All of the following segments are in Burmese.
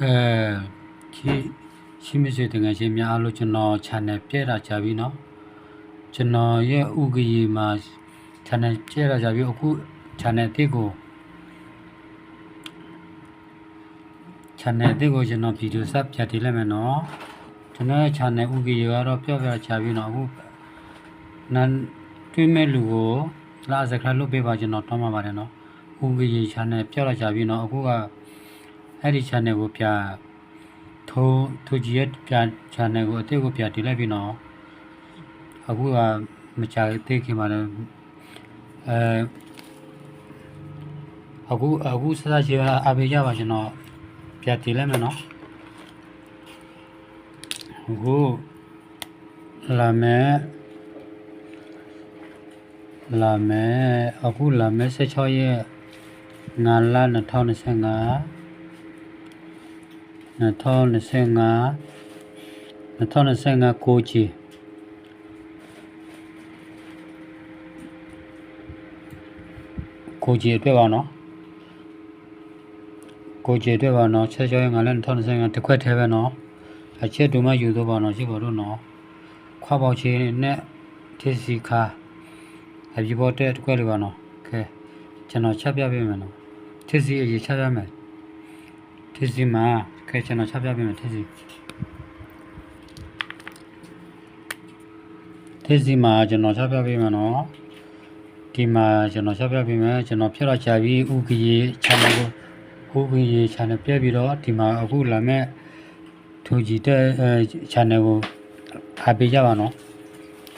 ကဲရှိရှိမရှိတငယ်ချင်းများအားလို့ကျွန်တော် channel ပြည့်တာကြပြီเนาะကျွန်တော်ရဲ့ဥက္ကရေးမှာ channel ပြည့်တာကြပြီအခု channel အသစ်ကို channel အသစ်ကိုကျွန်တော်ဗီဒီယိုဆက်ပြတင်လိုက်မယ်เนาะကျွန်တော်ရဲ့ channel ဥက္ကရေးကတော့ပြောပြကြပြီเนาะအခုနန်တွေ့မဲ့လူကိုလာစခရလုပ်ပေးပါကျွန်တော်တောင်းပါပါတယ်เนาะဥက္ကရေး channel ပြောလာကြပြီเนาะအခုက အဲ့ဒီ channel ကိုပြထိုးထိုးကြည့်ရဲ့ပြ channel ကိုအသေးကိုပြတင်လိုက်ပြီနော်အခုကမချသေးခင်မှာလည်းအဲအခုအခုစစချေအဘေးရပါကျွန်တော်ပြတင်လိုက်မယ်နော်အခုလာမယ်လာမယ်အခုလာမယ်16ရက်ငါလာ2025 2025 2025ကိုချီကိုချီအတွက်ပါနော်ကိုချီအတွက်ပါနော်ချက်ချောရင်ငါလည်း2025တစ်ခွက်ထဲပဲနော်အချက်တူမှယူတော့ပါနော်ရှိပါတော့နော်ခွာပေါချီနဲ့ထစ်စီခါအပြပေါ်တဲ့တစ်ခွက်လေးပါနော်ကဲကျွန်တော်ချက်ပြပေးမယ်နော်ထစ်စီအရေးချက်ပြမယ် ထစ်စီမှာခဲကျွန်တော်ချပြပေးမယ်ထစ်စီထစ်စီမှာကျွန်တော်ချပြပေးမယ်နော်ဒီမှာကျွန်တော်ချပြပေးမယ်ကျွန်တော်ဖြတ်တော့ချပြီးဥကရေ channel ကိုဥကရေ channel ပြပြီးတော့ဒီမှာအခုလာမဲ့ထူကြည့်တဲ့အဲ channel ကိုအားပေးကြပါနော်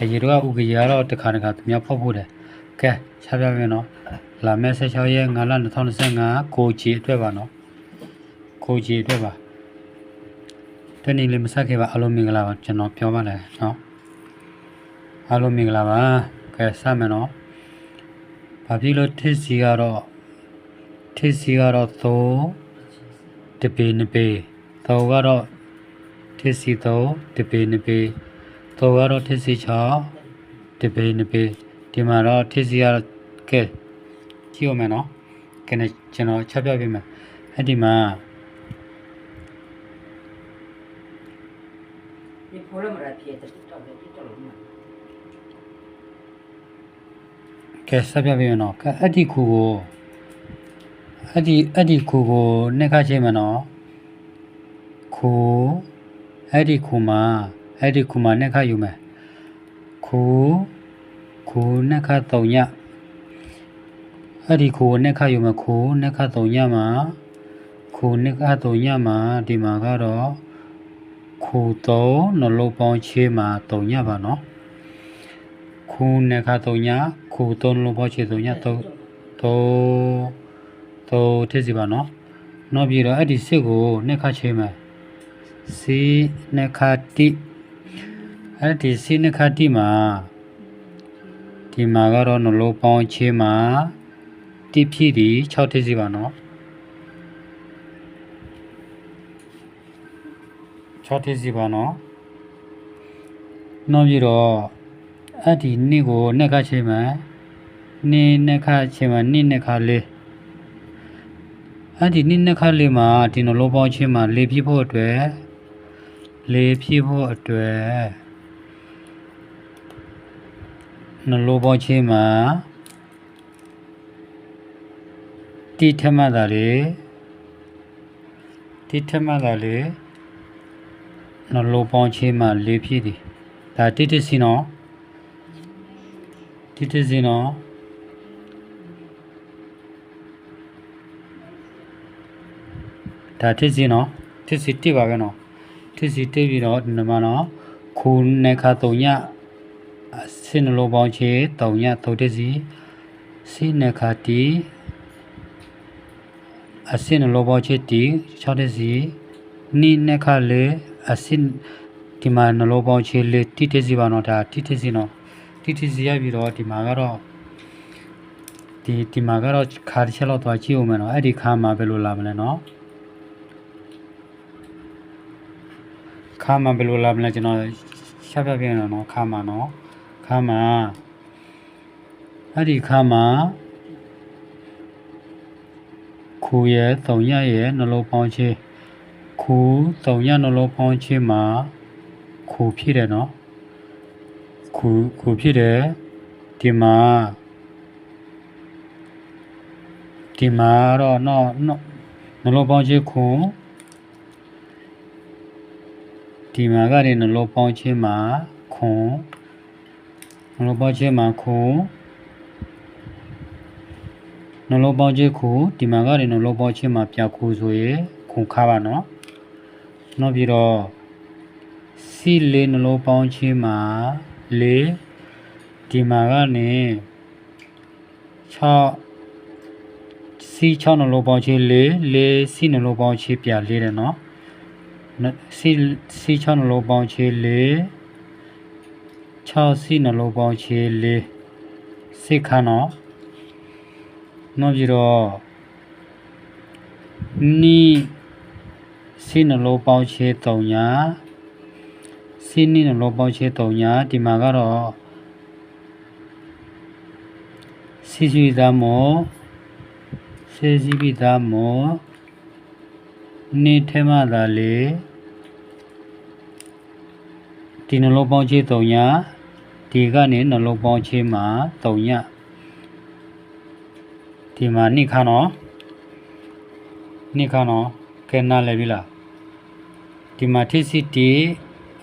အရေတော့ဥကရေကတော့တစ်ခါတစ်ခါသူများဖောက်ဖို့တယ်ကဲချပြပေးမယ်နော်လာမဲ့16ရက်9လ2025ကိုကြည်အတွက်ပါနော် ကိုကြီးအတွက်ပါတနေ့လေးမဆက်ခဲ့ပါအားလုံးမင်္ဂလာပါကျွန်တော်ပြောပါလေနော်အားလုံးမင်္ဂလာပါကဲစမယ်နော်ဘာဖြစ်လို့ထစ်စီကတော့ထစ်စီကတော့သိုးတပေနပေသိုးကတော့ထစ်စီသိုးတပေနပေသိုးကတော့ထစ်စီ6တပေနပေဒီမှာတော့ထစ်စီကတော့ကဲကြည့်အောင်မယ်နော်ကဲကျွန်တော်ချက်ပြပေးမယ်အဲ့ဒီမှာ ဒီဖိုရမရာပြည့်တဲ့တော့တဲ့တော့လို့နော်ကဲဆက်ပြပေးမယ်နော်ကဲအဲ့ဒီခုကိုအဲ့ဒီအဲ့ဒီခုကိုနှစ်ခါချိန်မယ်နော်ခုအဲ့ဒီခုမှာအဲ့ဒီခုမှာနှစ်ခါယူမယ်ခုခုနှစ်ခါသုံးညအဲ့ဒီခုကိုနှစ်ခါယူမယ်ခုနှစ်ခါသုံးညမှာခုနှစ်ခါသုံးညမှာဒီမှာကတော့ ခုသုံးနှလုံးပေါင်းချေးမှာသုံးညပါနော်ခုနှစ်ခါသုံးညခုသုံးလုံးပေါ့ချေသုံးညသုံးသုံးသုံးထည့်စီပါနော်နောက်ပြီးတော့အဲ့ဒီစစ်ကိုနှစ်ခါချေမယ်စီနှစ်ခါတိအဲ့ဒီစီနှစ်ခါတိမှာဒီမှာကတော့နှလုံးပေါင်းချေမှာတိဖြစ်ဒီ6ထည့်စီပါနော် 6ထည့်စီပါနော်နောက်ပြီးတော့အဲ့ဒီနှစ်ကိုနှစ်ခါချိန်မှာနှစ်နှစ်ခါချိန်မှာနှစ်နှစ်ခါလေးအဲ့ဒီနှစ်နှစ်ခါလေးမှာဒီနှလုံးပေါင်းချင်းမှာလေးပြည့်ဖို့အတွက်လေးပြည့်ဖို့အတွက်နှလုံးပေါင်းချင်းမှာတိထမတာလေတိထမတာလေ နှလုံးပေါင်းချင်းမှာလေးပြည့်တယ်ဒါတိတိစီနော်တိတိစင်နော်ဒါတိစင်နော်တိစီတိပါပဲနော်တိစီတိပြီးတော့ဒီမှာနော်ခုနှစ်ခါသုံးညစင်လိုပေါင်းချေသုံးညသုံးတိစီစိနှစ်ခါတီအစင်လိုပေါင်းချေတီ6တိစီနိနှစ်ခါလေ အစင်ဒီမှာနလိုပေါင်းချေလေတိတိစီပါနော်ဒါတိတိစီနော် TTC ရပြီးတော့ဒီမှာကတော့ဒီဒီမှာကတော့ခါတစ်ချက်လောက်သွားကြည့်ဦးမယ်နော်အဲ့ဒီခါမှာဘယ်လိုလာမလဲနော်ခါမှာဘယ်လိုလာမလဲကျွန်တော်ရှာပြပြနေနော်ခါမှာနော်ခါမှာအဲ့ဒီခါမှာခူရဲ့သုံးရရဲ့နှလုံးပေါင်းချေ ခခုတုံညနှလုံးပေါင်းခြင်းမှာခုဖြစ်တယ်နော်ခုခုဖြစ်တယ်ဒီမှာဒီမှာတော့နော်နော်နှလုံးပေါင်းခြင်းခုဒီမှာကလည်းနှလုံးပေါင်းခြင်းမှာခုနှလုံးပေါင်းခြင်းမှာခုနှလုံးပေါင်းခြင်းခုဒီမှာကလည်းနှလုံးပေါင်းခြင်းမှာပြခုဆိုရင်ခုခါပါနော် နောက်ပြီးတော့စီလေးနှလုံးပေါင်းခြင်းမှာလေးဒီမှာကနေ6စီ6နှလုံးပေါင်းခြင်းလေးလေးစီနှလုံးပေါင်းခြင်းပြလေးတယ်နော်နစီစီ6နှလုံးပေါင်းခြင်းလေး6စီနှလုံးပေါင်းခြင်းလေးစိတ်ခါနော်နောက်ပြီးတော့နီ စီနှလုံးပေါင်းခြင်း3ညာစီနီနှလုံးပေါင်းခြင်း3ညာဒီမှာကတော့စီစီသားမောစေစီပိသားမောနေထဲမှာသာလေဒီနှလုံးပေါင်းခြင်း3ညာဒီကနေနှလုံးပေါင်းခြင်းမှာ3ညာဒီမှာနိခါနော်နိခါနော် ကဲနားလည်ပြီလားဒီမှာထိစီတီ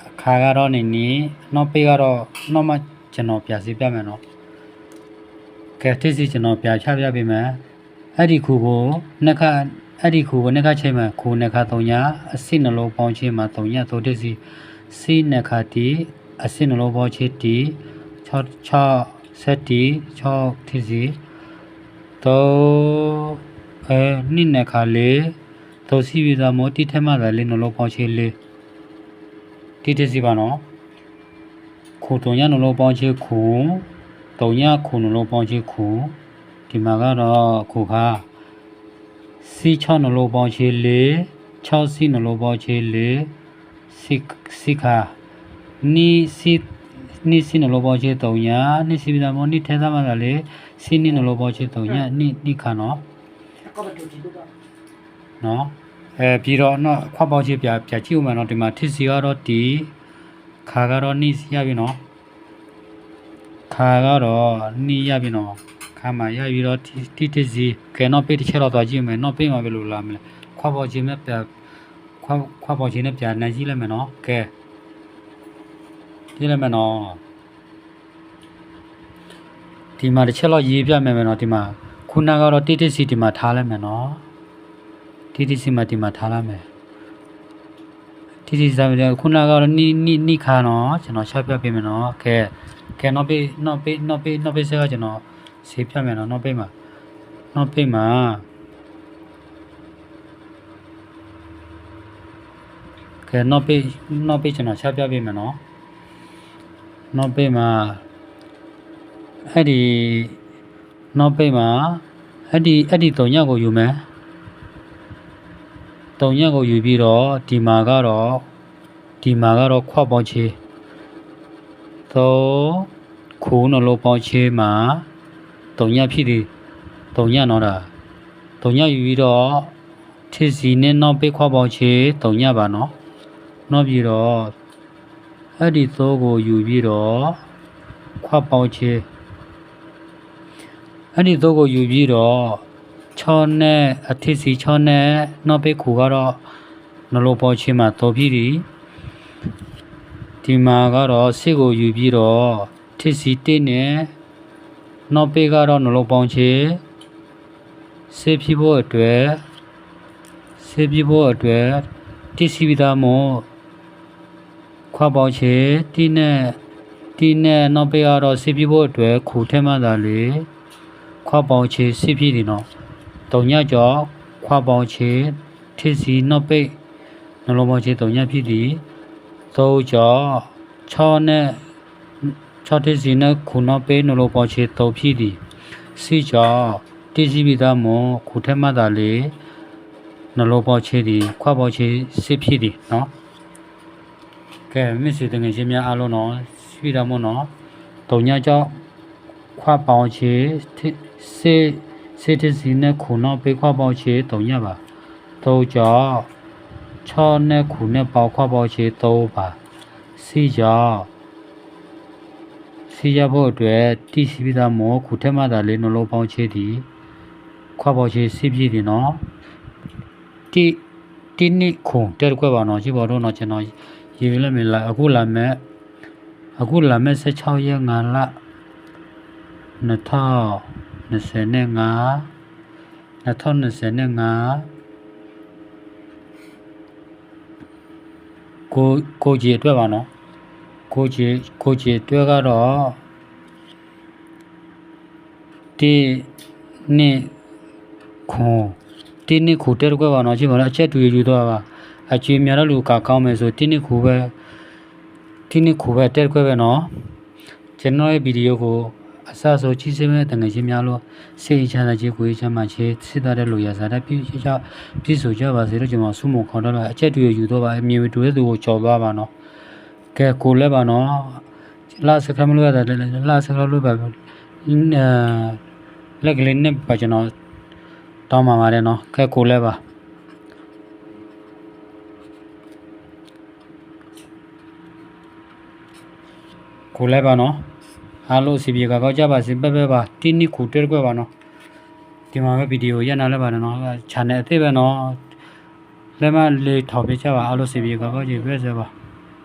အခါကတော့နေနေနောက်ပေးကတော့နောက်မှကျွန်တော်ပြစီပြမယ်နော်ကဲထိစီကျွန်တော်ပြချပြပေးမယ်အဲ့ဒီခုကိုနှစ်ခါအဲ့ဒီခုကိုနှစ်ခါချိန်မှာခုနှစ်ခါ3ညအစစ်နှလုံးပေါင်းခြင်းမှာ3ညသို့ထိစီစီနှစ်ခါတီအစစ်နှလုံးပေါင်းခြင်းတီ6 6ဆက်တီ6ထိစီတော့အဲနှစ်နှစ်ခါလေး တော့စီဗီသာမောတိထက်မှသာလေနလောပေါချေလေတိတစီပါနော်ခုတုံညနလောပေါချေခုတုံညခုနလောပေါချေခုဒီမှာကတော့ခုခါစီ6နလောပေါချေလေ6စီနလောပေါချေလေ6စီခါနီစီနိစိနလောဘောချေတုံညာနိစိပိသာမောနိထေသမန္တလေစိနိနလောဘောချေတုံညာနိနိခါနော နော်အဲပြီးတော့နော်ခွက်ပေါက်ချစ်ပြပြကြည့်ဦးမယ်နော်ဒီမှာထစ်စီကတော့ဒီခါကတော့နီးရပြီနော်ခါကတော့နီးရပြီနော်ခါမှာရပြီးတော့တီတီစီကဲနော်ပေးတစ်ချက်တော့သွားကြည့်မယ်နော်ပေးမှာပဲလို့လာမလဲခွက်ပေါက်ချစ်နဲ့ပြခွက်ခွက်ပေါက်ချစ်နဲ့ပြနိုင်ကြည့်လိုက်မယ်နော်ကဲကြည့်လိုက်မယ်နော်ဒီမှာတစ်ချက်တော့ရေးပြမယ်မယ်နော်ဒီမှာခုနကတော့တီတီစီဒီမှာထားလိုက်မယ်နော် တီတီစီမတီမှာထားလာမယ်တီတီစာပြီးခုနကတော့နီနီနီခါနော်ကျွန်တော်ချက်ပြပေးမယ်နော်ကဲကဲတော့ပေးတော့ပေးတော့ပေးတော့ပေးစကကျွန်တော်ဆေးပြမယ်နော်တော့ပေးမှာတော့ပေးမှာကဲတော့ပေးတော့ပေးကျွန်တော်ချက်ပြပေးမယ်နော်တော့ပေးမှာအဲ့ဒီတော့ပေးမှာအဲ့ဒီအဲ့ဒီတုံညကိုယူမယ် တုံညက်ကိုယူပြီးတော့ဒီမှာကတော့ဒီမှာကတော့ခွက်ပေါင်းချေသုံးခိုးနှလုံးပေါင်းချေမှာတုံညက်ဖြစ်သည်တုံညက်တော့တာတုံညက်ယူပြီးတော့ထစ်စီနဲ့နောက်ပိတ်ခွက်ပေါင်းချေတုံညက်ပါနော်နောက်ပြီးတော့အဲ့ဒီသိုးကိုယူပြီးတော့ခွက်ပေါင်းချေအဲ့ဒီသိုးကိုယူပြီးတော့ 6နဲ့အထစ်စီ6နဲ့နောက်ပိတ်ခုကတော့နှလုံးပေါ်ချင်းမှာတော်ပြီဒီဒီမှာကတော့စစ်ကိုယူပြီးတော့ထစ်စီ1နဲ့နောက်ပိတ်ကတော့နှလုံးပေါင်းချင်းစစ်ဖြစ်ဖို့အတွက်စစ်ဖြစ်ဖို့အတွက်တစ်စီပြီးသားမို့ခွာပေါင်းချင်းဒီနဲ့ဒီနဲ့နောက်ပိတ်ကတော့စစ်ဖြစ်ဖို့အတွက်ခုထဲမှသာလေခွာပေါင်းချင်းစစ်ဖြစ်ဒီနော်တုံ ညကျော်ခွာပေါင်းချေထစ်စီနောက်ပိတ်နှလုံးပေါင်းချေတုံညဖြစ်သည်သုံးကျော်6နဲ့6ထစ်စီနဲ့ခုနောက်ပိတ်နှလုံးပေါင်းချေတုံဖြစ်သည်စီကျော်တိစီပိသားမွန်ခုထက်မှသာလေနှလုံးပေါင်းချေသည်ခွာပေါင်းချေစစ်ဖြစ်သည်နော်ကဲမစ်စီတငယ်ချင်းများအားလုံးနော်စီပိသားမွန်နော်တုံညကျော်ခွာပေါင်းချေစေစေ တစီနဲ့ခုနောက်ပေးခွာပေါချေတုံညပါတော့ကြော6နဲ့ခုနဲ့ပေါခွာပေါချေ3ပါစီကြောင့်စီရဖို့အတွက်တိစီပိသားမောခုထက်မှသာလေးနှလုံးပေါင်းချေသည်ခွာပေါချေစီပြည့်တယ်နော်တိတိနိခုတဲ့ကွက်ပါနော်ရှိပါတော့နော်ကျွန်တော်ရေပြလိုက်မယ်လားအခုလာမဲ့အခုလာမဲ့16ရက်5လ 2025 2025ကိုကိုကြီးအတွက်ပါနော်ကိုကြီးကိုကြီးအတွက်ကတော့ဒီနေ့ခွန်ဒီနေ့ခုတက်ကွက်ပါနော်ရှိပါတော့အချက်တူယူတော့ပါအကျွေးများတဲ့လူကကောင်းမယ်ဆိုဒီနေ့ခုပဲဒီနေ့ခုပဲတက်ကွက်ပဲနော်ကျွန်တော်ရဲ့ဗီဒီယိုကို အစဆိုကြီးစင်းမဲ့တငယ်ချင်းများလို့စိတ်ချမ်းသာခြင်းကိုယ်ချမ်းသာခြင်းစစ်သားတဲ့လူရစားတဲ့ပြည့်ချပြည့်စုံကြပါစေလို့ကျွန်တော်ဆုမွန်ခေါ်တော့အချက်တူယူတော့ပါအမြင်တူတဲ့သူကိုကြော်သွားပါနော်ကဲကိုလည်းပါနော်လာစခမလို့ရတယ်လာစခလို့ပါအင်းလက်ကလေးနဲ့ပါကျွန်တော်တောင်းပါပါတယ်နော်ကဲကိုလည်းပါကိုလည်းပါနော် အားလုံးစီပြေကကောက်ကြပါစေပဲပဲပါတင်းနိခုတဲကွဲပါနော်ဒီမှာပဲဗီဒီယိုရနာလည်းပါနော် channel အသေးပဲနော်လက်မလေးထောက်ပြကြပါအားလုံးစီပြေကကောက်ကြည့်ပဲစေပါ